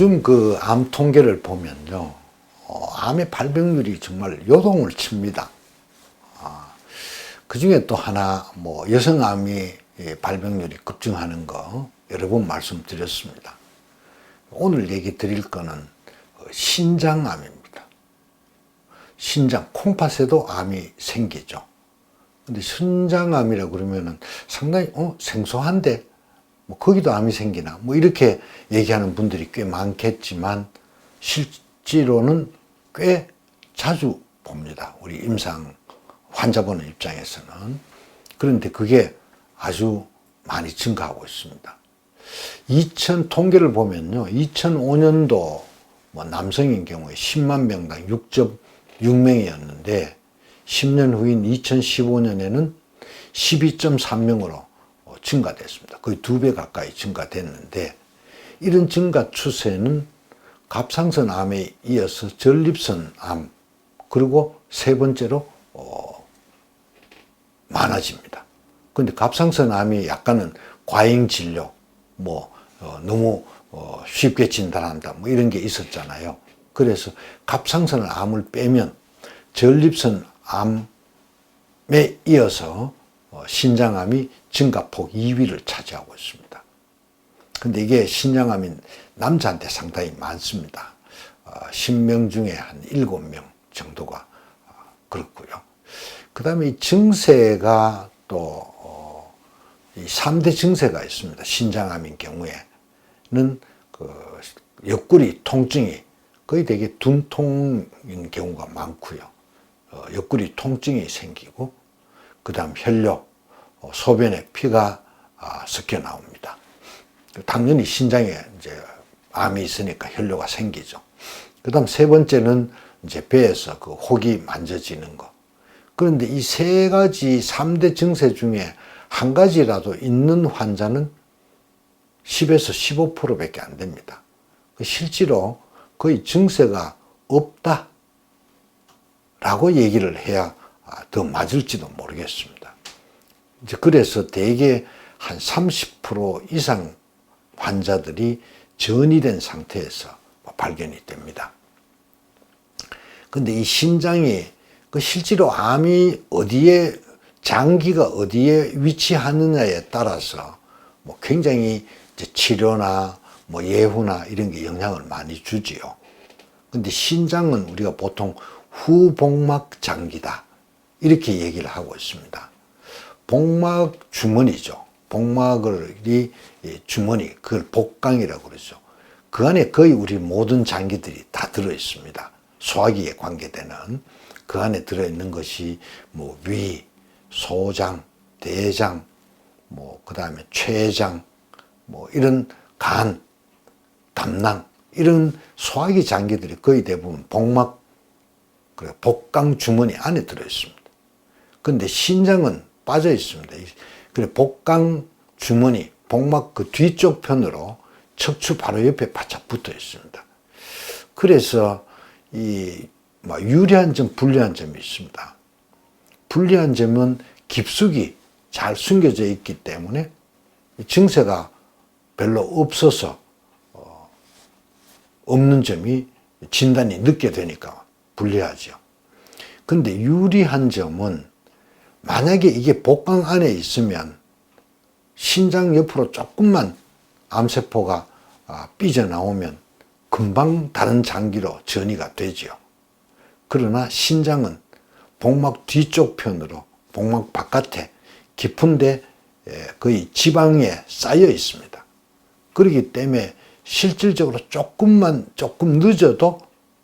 요즘 그 암 통계를 보면요, 어, 암의 발병률이 정말 요동을 칩니다. 아, 그 중에 또 하나, 뭐, 여성암이 예, 발병률이 급증하는 거 여러 번 말씀드렸습니다. 오늘 얘기 드릴 거는 어, 신장암입니다. 신장, 콩팥에도 암이 생기죠. 근데 신장암이라 그러면은 상당히, 어, 생소한데, 뭐, 거기도 암이 생기나, 뭐, 이렇게 얘기하는 분들이 꽤 많겠지만, 실제로는 꽤 자주 봅니다. 우리 임상 환자 보는 입장에서는. 그런데 그게 아주 많이 증가하고 있습니다. 2000 통계를 보면요. 2005년도 뭐 남성인 경우에 10만 명당 6.6명이었는데 10년 후인 2015년에는 12.3명으로 증가됐습니다. 거의 두 배 가까이 증가됐는데 이런 증가 추세는 갑상선 암에 이어서 전립선 암 그리고 세 번째로 어, 많아집니다. 근데 갑상선 암이 약간은 과잉 진료, 뭐 어, 너무 어, 쉽게 진단한다, 뭐 이런 게 있었잖아요. 그래서 갑상선 암을 빼면 전립선 암에 이어서 어, 신장암이 증가폭 2위를 차지하고 있습니다. 근데 이게 신장암이 남자한테 상당히 많습니다. 어, 10명 중에 한 7명 정도가 어, 그렇고요. 그 다음에 이 증세가 또, 어, 이 3대 증세가 있습니다. 신장암인 경우에는 그 옆구리 통증이 거의 되게 둔통인 경우가 많고요. 어, 옆구리 통증이 생기고, 그 다음 혈뇨, 어, 소변에 피가 아, 섞여 나옵니다. 당연히 신장에 이제 암이 있으니까 혈뇨가 생기죠. 그 다음 세 번째는 이제 배에서 그 혹이 만져지는 거. 그런데 이 세 가지 3대 증세 중에 한 가지라도 있는 환자는 10에서 15%밖에 안 됩니다. 실제로 거의 증세가 없다. 라고 얘기를 해야 더 맞을지도 모르겠습니다. 이제 그래서 대개 한 30% 이상 환자들이 전이 된 상태에서 발견이 됩니다. 근데 이 신장이 그 실제로 암이 어디에 장기가 어디에 위치하느냐에 따라서 뭐 굉장히 치료나 뭐 예후나 이런 게 영향을 많이 주지요. 근데 신장은 우리가 보통 후복막 장기다. 이렇게 얘기를 하고 있습니다. 복막 주머니죠. 복막이 주머니, 그걸 복강이라고 그러죠. 그 안에 거의 우리 모든 장기들이 다 들어 있습니다. 소화기에 관계되는 그 안에 들어 있는 것이 뭐 위, 소장, 대장, 뭐 그다음에 췌장, 뭐 이런 간, 담낭 이런 소화기 장기들이 거의 대부분 복막 그래 복강 주머니 안에 들어 있습니다. 근데 신장은 빠져 있습니다. 그래 복강 주머니, 복막 그 뒤쪽 편으로 척추 바로 옆에 바짝 붙어 있습니다. 그래서 이뭐 유리한 점, 불리한 점이 있습니다. 불리한 점은 깊숙이 잘 숨겨져 있기 때문에 증세가 별로 없어서 어, 없는 점이 진단이 늦게 되니까 불리하죠. 근데 유리한 점은 만약에 이게 복강 안에 있으면 신장 옆으로 조금만 암세포가 아, 삐져나오면 금방 다른 장기로 전이가 되지요. 그러나 신장은 복막 뒤쪽 편으로 복막 바깥에 깊은데 거의 지방에 쌓여 있습니다. 그렇기 때문에 실질적으로 조금만 조금 늦어도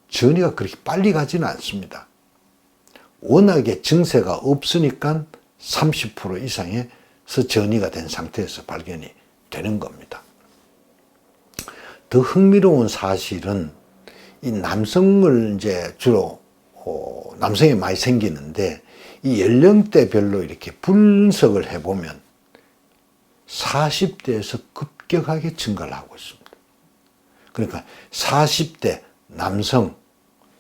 전이가 그렇게 빨리 가지는 않습니다. 워낙에 증세가 없으니까 30% 이상에서 전이가 된 상태에서 발견이 되는 겁니다. 더 흥미로운 사실은 이 남성을 이제 주로 어, 남성이 많이 생기는데 이 연령대별로 이렇게 분석을 해보면 40대에서 급격하게 증가를 하고 있습니다. 그러니까 40대 남성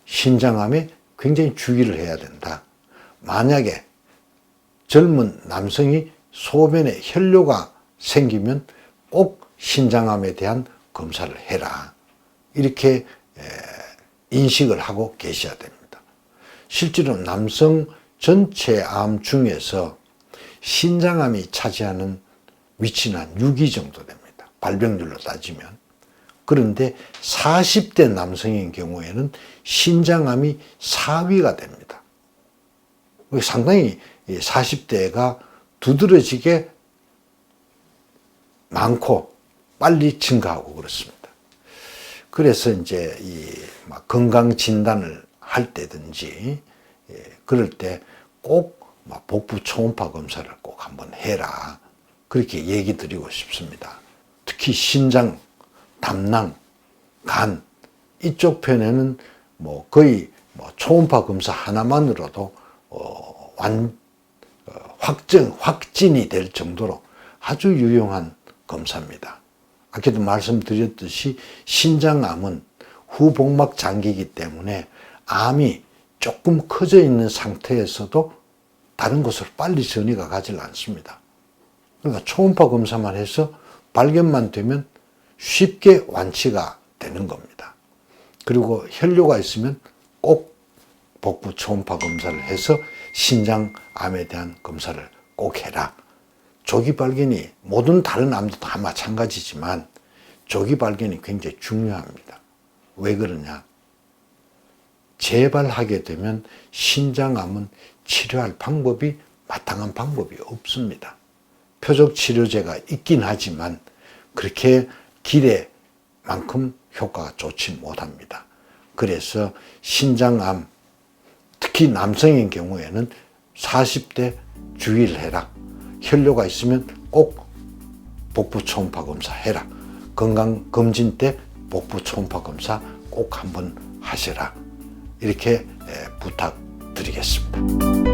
신장암에 굉장히 주의를 해야 된다. 만약에 젊은 남성이 소변에 혈뇨가 생기면 꼭 신장암에 대한 검사를 해라. 이렇게 에, 인식을 하고 계셔야 됩니다. 실제로 남성 전체 암 중에서 신장암이 차지하는 위치는 한 6위 정도 됩니다. 발병률로 따지면. 그런데 40대 남성인 경우에는 신장암이 4위가 됩니다. 상당히 40대가 두드러지게 많고 빨리 증가하고 그렇습니다. 그래서 이제 이막 건강 진단을 할 때든지 예, 그럴 때 꼭 복부 초음파 검사를 꼭 한번 해라. 그렇게 얘기 드리고 싶습니다. 특히 신장, 담낭, 간 이쪽 편에는 뭐 거의 뭐 초음파 검사 하나만으로도 어, 완 어, 확정 확진이 될 정도로 아주 유용한 검사입니다. 아까도 말씀드렸듯이 신장암은 후복막 장기이기 때문에 암이 조금 커져 있는 상태에서도 다른 곳으로 빨리 전이가 가질 않습니다. 그러니까 초음파 검사만 해서 발견만 되면 쉽게 완치가 되는 겁니다. 그리고 혈뇨가 있으면 꼭 복부 초음파 검사를 해서 신장암에 대한 검사를 꼭 해라. 조기 발견이 모든 다른 암도 다 마찬가지지만 조기 발견이 굉장히 중요합니다. 왜 그러냐? 재발하게 되면 신장암은 치료할 방법이 마땅한 방법이 없습니다. 표적 치료제가 있긴 하지만 그렇게 기대만큼 효과가 좋지 못합니다. 그래서 신장암, 특히 남성인 경우에는 40대 주의를 해라. 혈뇨가 있으면 꼭 복부 초음파 검사 해라. 건강 검진 때 복부 초음파 검사 꼭 한번 하시라. 이렇게 부탁드리겠습니다.